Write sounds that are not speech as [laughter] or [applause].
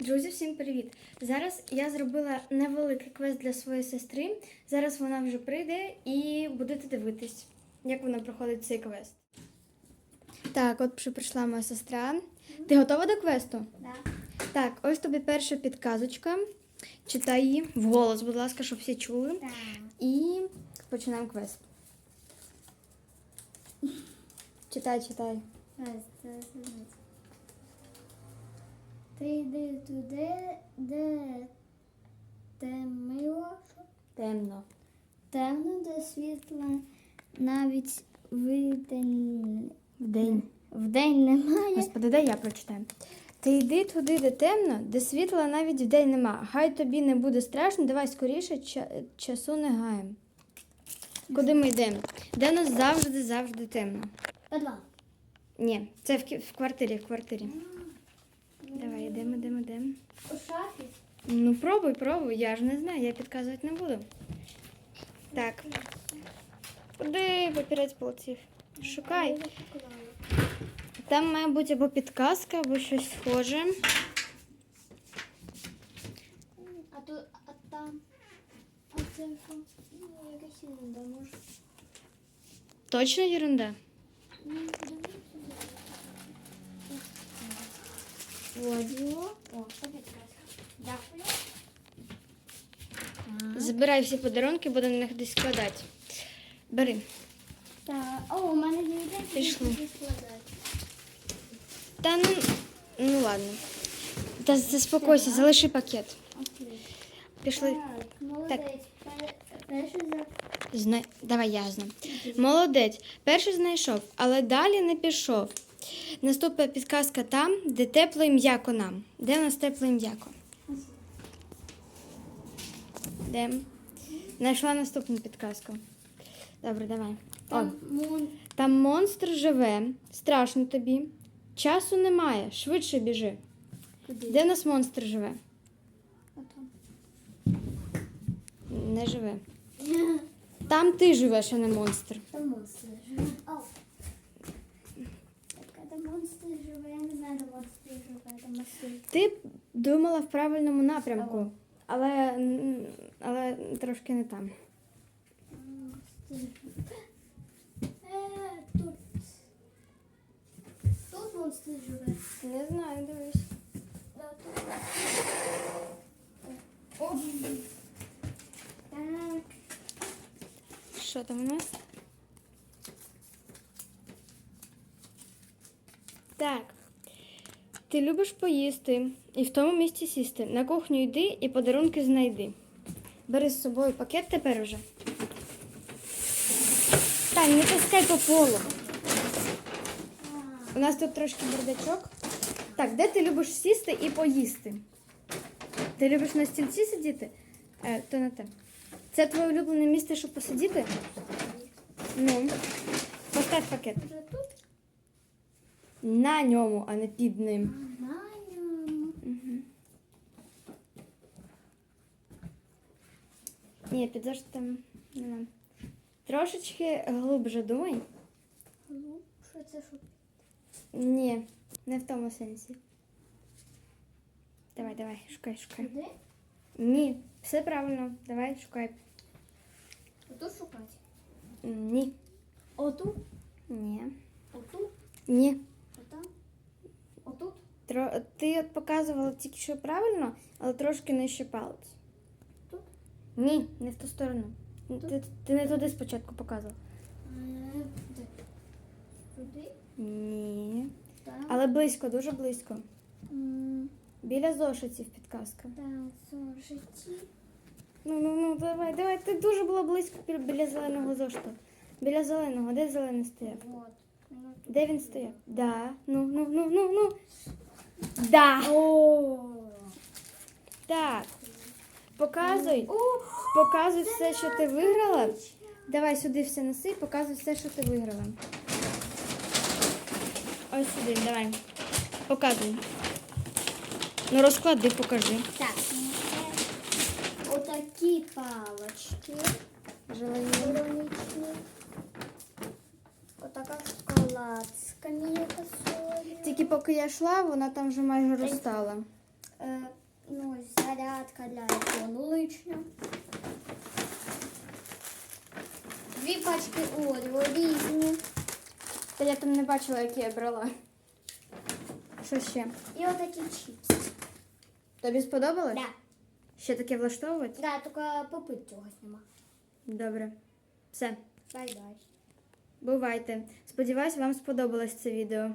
Друзі, всім привіт! Зараз я зробила невеликий квест для своєї сестри. Зараз вона вже прийде і будете дивитись, як вона проходить цей квест. Так, от прийшла моя сестра. Ти готова до квесту? Да. Так, ось тобі перша підказочка. Читай її вголос, будь ласка, щоб всі чули. Так. І починаємо квест. Читай, читай. Ти йди туди, де темно, Темно. темно, де світла навіть видень. Вдень. Вдень немає. Господи, дай я прочитаю. Ти йди туди, де темно, де світла навіть вдень нема. Хай тобі не буде страшно, давай скоріше, ча- часу не гаєм. Куди ми йдемо? Де нас завжди, завжди темно. Підвал. Ні, це в, в квартирі, в квартирі. Давай, йдемо, йдемо, йдемо. У шафі. Ну, пробуй, пробуй, я ж не знаю, я підказувати не буду. Так. Куди папірець полетів? Шукай. Там має бути або підказка, або щось схоже. А тут, а там. А це? Ну, якась ерунда, може. Точно ерунда? Ну, О. Дякую. Забирай всі подарунки, буду на них десь складати. Бери. Так, о, у мене є ідея, Пішли. куди складати. Та ну, ну ладно. Та заспокойся, залиши пакет. Окей. Пішли. Так, молодець. Пер- Перший за... Зна... Давай я знаю. Молодець. Перший знайшов, але далі не пішов. Наступна підказка там, де тепло і м'яко нам. Де нас тепло і м'яко? Де? Знайшла наступну підказку. Добре, давай. Там мон... там монстр живе, страшно тобі. Часу немає, швидше біжи. Куди? Де у нас монстр живе? Не живе. [laughs] Там ти живеш, а не монстр. Там монстр живе. О. Так, там монстр живе, я не знаю, де монстр живе, там монстр. Ти думала в правильному напрямку, але, але трошки не там. Е, тут. Тут монстр живе. Не знаю, дивись. Так. Що там у нас? Так. Ти любиш поїсти і в тому місці сісти. На кухню йди і подарунки знайди. Бери з собою пакет тепер уже. Тань, не таскай по полу. У нас тут трошки бардачок. Так, де ти любиш сісти і поїсти? Ти любиш на стільці сидіти? Е, то не те. Це твоє улюблене місце, щоб посидіти? Ну, постав пакет. На ньому, а не під ним. Знаю. Ні, під зошитом нема. Трошечки глибше думай. Що це що? Ні, не в тому сенсі. Давай, давай, шукай, шукай. Куди? Ні, все правильно. Давай, шукай. Отут шукати. Ні. Отут? Ні. Отут? Ні. Ти от показувала тільки що правильно, але трошки нижче палець. Тут? Ні, не в ту сторону. Ти, ти не туди спочатку показував. Е. Туди? Ні. Так. Але близько, дуже близько. М, Біля зошитів підказка. Так, зошиті. Ну, ну, ну, давай, давай. Ти дуже була близько бі- біля зеленого зошиту. Біля зеленого, де зелений стояв? Вот. Ну, тут. Де він стояв? Да. Ну, ну, ну, ну, ну. Да. О! Так. Показуй. Показуй все, що ти виграла. Давай сюди все неси, показуй все, що ти виграла. Ось сюди, давай. Показуй. Ну, розклади, покажи. Так, ну отакі палочки. Желаю. Іронічні. Отака шоколадська м'яка солі. Тільки поки я йшла, вона там вже майже розстала. Е, ну, зарядка для айфону лишня. Дві пачки Оріо різні. Та я там не бачила, які я брала. Що ще? І отакі чіпси. Тобі сподобалось? Да. Ще таке влаштовувати? Да, тільки попит чогось нема. Добре. Все. Бай-бай. Бувайте. Сподіваюсь, вам сподобалось це відео.